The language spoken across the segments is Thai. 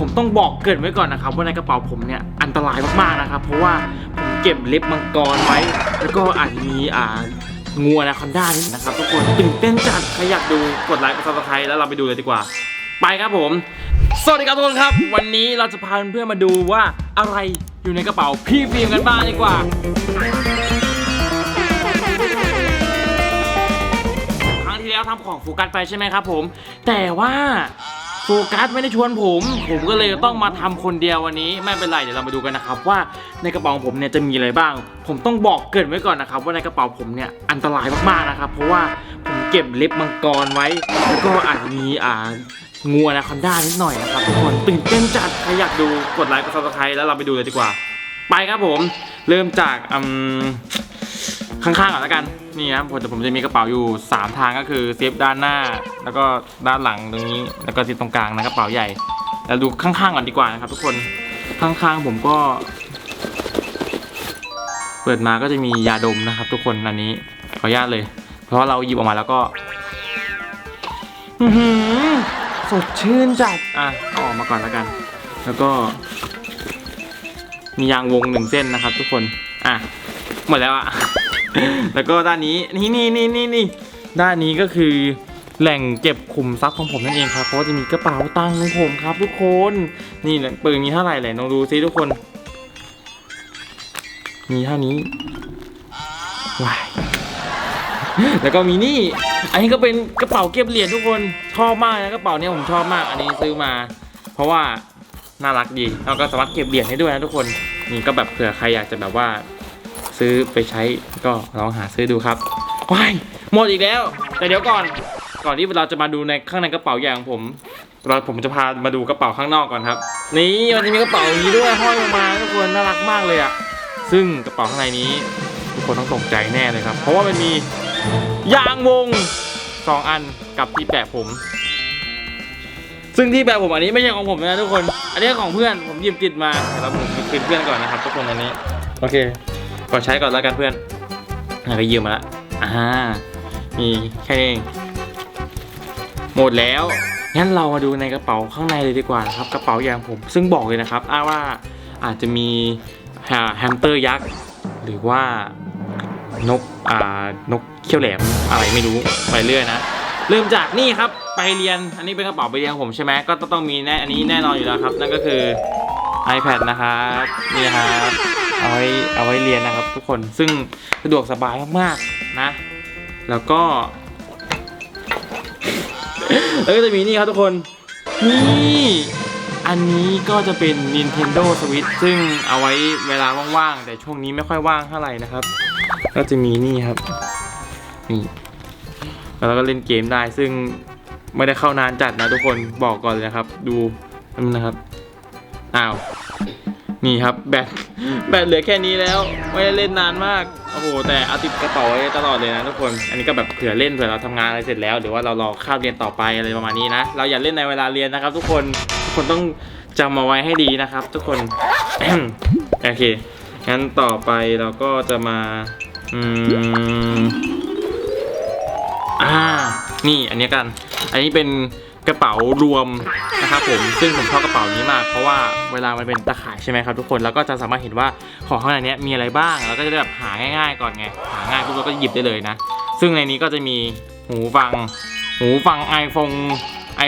ผมต้องบอกเกรินไว้ก่อนนะครับ ว่าในกระเป๋าผมเนี่ยอันตรายมากๆนะครับ เพราะว่าผมเก็บเล็บมังกรไว้ แล้วก็อาจจะมีอ่างูนาคอนด้านี่นะครับทุกคนตื่นเต้นจัดใครอยากดูกดไลค์กดซับสไครต์แล้วเราไปดูเลยดีกว่า ไปครับผม สวัสดีครับทุกคนครับ วันนี้เราจะพาเพื่อนมาดูว่าอะไรอยู่ในกระเป๋าพี่ฟิล์มกันบ้างดีกว่าครั้งที่แล้วทำของโฟกัสไปใช่ไหมครับผม แต่ว่า ฟกัสไม่ได้ชวนผม ผมก็เลยต้องมาทำคนเดียววันนี้ ไม่เป็นไรเดี๋ยวเรามาดูกันนะครับ ว่าในกระเป๋าของผมเนี่ยจะมีอะไรบ้าง ผมต้องบอกเกินไว้ก่อนนะครับ ว่าในกระเป๋าผมเนี่ยอันตรายมากๆนะครับ เพราะว่าผมเก็บเล็บมังกรไว้ แล้วก็อาจจะมีอ่างูนาคอนด้านิดหน่อยนะครับทุกคนตื่นเต้นจัดใครอยากดูกดไลค์กดซับสไครต์แล้วเราไปดูเลยดีกว่า ไปครับผม เริ่มจากอืมข้างๆก่อนแล้วกัน นี่ครับผมจะผมจะมีกระเป๋าอยู่ 3 ทางก็คือเซฟด้านหน้า แล้วก็ด้านหลังตรงนี้แล้วก็ที่ตรงกลางนะกระเป๋าใหญ่แล้วดูข้างๆก่อนดีกว่านะครับ ทุกคนข้างๆผมก็ เปิดมาก็จะมียาดมนะครับ ทุกคนอันนี้ขออนุญาตเลย เพราะเราหยิบออกมาแล้วก็สดชื่นจัดอะอออกมาก่อนแล้วกัน แล้วก็ มียางวงหนึ่งเส้นนะครับ ทุกคนอะหมดแล้วอะ แล้วก็ด้านนี้นี่นี่นี่นี่นี่ด้านนี้ก็คือแหล่งเก็บขุมทรัพย์ของผมนั่นเองครับ เพราะว่าจะมีกระเป๋าตังค์ของผมครับ ทุกคน นี่แหละปืนมีเท่าไหร่แหละลองดูซิทุกคน มีเท่านี้ว้ายแล้วก็มีนี่ อันนี้ก็เป็นกระเป๋าเก็บเหรียญทุกคน ชอบมากนะกระเป๋าเนี้ยผมชอบมาก อันนี้ซื้อมา เพราะว่าน่ารักดี แล้วก็สามารถเก็บเหรียญให้ด้วยนะทุกคน นี่ก็แบบเผื่อใครอยากจะแบบว่า ซื้อไปใช้ก็ลองหาซื้อดูครับว้ายหมดอีกแล้ว แต่เดี๋ยวก่อน ก่อนที่เราจะมาดูในข้างในกระเป๋าใหญ่ของผมเราผมจะพามาดูกระเป๋าข้างนอกก่อนครับ นี่มันจะมีกระเป๋านี้ด้วยห้อยลงมาทุกคนน่ารักมากเลยอะซึ่งกระเป๋าข้างในนี้ ทุกคนต้องตกใจแน่เลยครับ เพราะว่ามันมียางวงสองอันกับที่แปะผม ซึ่งที่แปะผมอันนี้ไม่ใช่ของผมนะทุกคน อันนี้ของเพื่อนผมหยิบติดมาเดี๋ยวเราผมคืนเพื่อนก่อนนะครับทุกคนอันนี้ โอเค ก่อนใช้ก่อนแล้วกันเพื่อนอะไปยืมมาละอ่ามีแค่นี้เองหมดแล้ว งั้นเรามาดูในกระเป๋าข้างในเลยดีกว่าครับ กระเป๋ายางผม ซึ่งบอกเลยนะครับอ้าว่าอาจจะมีแฮมสเตอร์ยักษ์ หรือว่านกอ่านกเขี้ยวแหลมอะไรไม่รู้ไปเรื่อยนะ เริ่มจากนี่ครับไปเรียนอันนี้เป็นกระเป๋าไปเรียนผมใช่ไหมก็ต้องมีแน่อันนี้แน่นอนอยู่แล้วครับ นั่นก็คือ iPad นะครับนี่นะครับ เอาไว้เอาไว้เรียนนะครับ ทุกคนซึ่งสะดวกสบายมากๆนะ แล้วก็ แล้วก็จะมีนี่ครับทุกคน นี่อันนี้ก็จะเป็น Nintendo Switch ซึ่งเอาไว้เวลาว่างๆ แต่ช่วงนี้ไม่ค่อยว่างเท่าไหร่นะครับ ก็จะมีนี่ครับ นี่แล้วเราก็เล่นเกมได้ซึ่งไม่ได้เข้านานจัดนะทุกคนบอกก่อนเลยนะครับ ดูนั่นนะครับ อ้าว นี่ครับแบตแบตเหลือแค่นี้แล้ว ไม่ได้เล่นนานมาก โอ้โห แต่เอาติดกระเป๋าไว้ตลอดเลยนะทุกคน อันนี้ก็แบบเผื่อเล่นเผื่อเราทำงานอะไรเสร็จแล้ว หรือว่าเรารอคาบเรียนต่อไปอะไรประมาณนี้นะ เราอย่าเล่นในเวลาเรียนนะครับ ทุกคนทุกคนต้องจำมาไว้ให้ดีนะครับ ทุกคนโอเคงั้นต่อไปเราก็จะมาอืม นี่อันนี้กัน อันนี้เป็นกระเป๋ารวมนะครับผมซึ่งผมชอบกระเป๋านี้มาก เพราะว่าเวลามันเป็นตะข่ายใช่ไหมครับทุกคนแล้วก็จะสามารถเห็นว่าของข้างในนี้มีอะไรบ้างแล้วก็จะได้แบบหาง่าย ๆ ก่อนไงหาง่ายปุ๊บเราก็หยิบได้เลยนะ ซึ่งในนี้ก็จะมีหูฟัง หูฟัง iPhone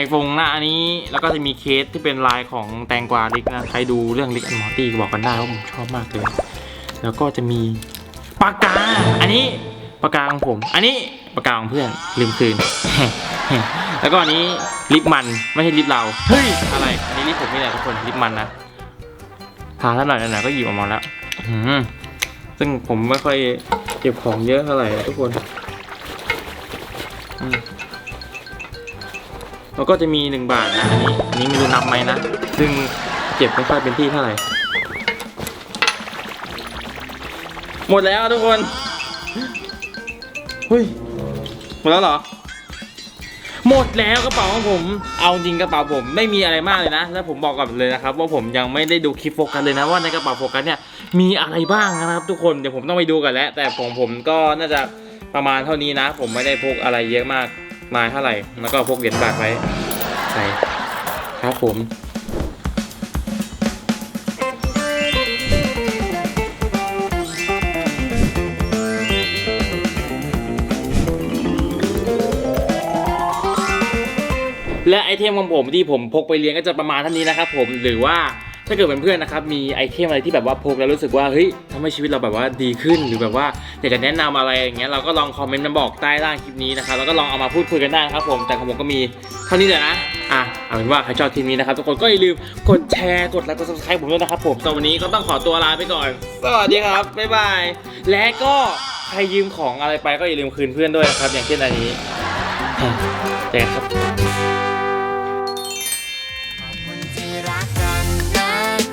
iPhone หน้าอันนี้แล้วก็จะมีเคสที่เป็นลายของแตงกวาลิกนะ ใครดูเรื่องลิกแอนมอร์ตี้บอกกันได้ว่าผมชอบมากเลย แล้วก็จะมีปากกา อันนี้ปากกาของผม อันนี้ ปากกาของเพื่อนลืมคืน แล้วก็อันนี้ลิปมันไม่ใช่ลิปเราเฮ้ยอะไรอันนี้ลิปผมนี่แหละทุกคนลิปมันนะทาแล้วหน่อยหน่อยก็หยิบออกมาแล้วอื้อหือซึ่งผมไม่ค่อยเก็บของเยอะเท่าไหร่นะทุกคนอืมแล้วก็จะมีหนึ่งบาทนะอันนี้อันนี้ไม่รู้นับไหมนะซึ่งเก็บไม่ค่อยเป็นที่เท่าไหร่หมดแล้วทุกคนเฮ้ย หมดแล้วเหรอ หมดแล้วกระเป๋าของผม เอาจริงกระเป๋าผมไม่มีอะไรมากเลยนะ แล้วผมบอกกับเลยนะครับว่าผมยังไม่ได้ดูคลิปโฟกัสเลยนะว่าในกระเป๋าโฟกัสเนี่ยมีอะไรบ้างนะครับทุกคน เดี๋ยวผมต้องไปดูกันแล้ว แต่ของผมก็น่าจะประมาณเท่านี้นะ ผมไม่ได้พกอะไรเยอะมากมายเท่าไหร่ แล้วก็พกเหรียญบาทไว้ใส่ครับผม และไอเทมของผมที่ผมพกไปเรียนก็จะประมาณเท่านี้นะครับผมหรือว่าถ้าเกิดเป็นเพื่อนนะครับมีไอเทมอะไรที่แบบว่าพกแล้วรู้สึกว่าเฮ้ยทำให้ชีวิตเราแบบว่าดีขึ้น หรือแบบว่าอยากจะแนะนำอะไรอย่างเงี้ยเราก็ลองคอมเมนต์มาบอกใต้ล่างคลิปนี้นะครับแล้วก็ลองเอามาพูดคุยกันได้นะครับผมแต่ของผมก็มีเท่านี้เลยนะอะเอาเป็นว่าใครชอบคลิปนี้นะครับทุกคนก็อย่าลืมกดแชร์กดไลค์กด subscribe ผมด้วยนะครับผมสำหรับวันนี้ก็ต้องขอตัวลาไปก่อนสวัสดีครับบ๊ายบายและก็ใครยืมของอะไรไปก็อย่าลืมคืนเพื่อนด้วยนะครับอย่างเช่นอันนี้เจอครับ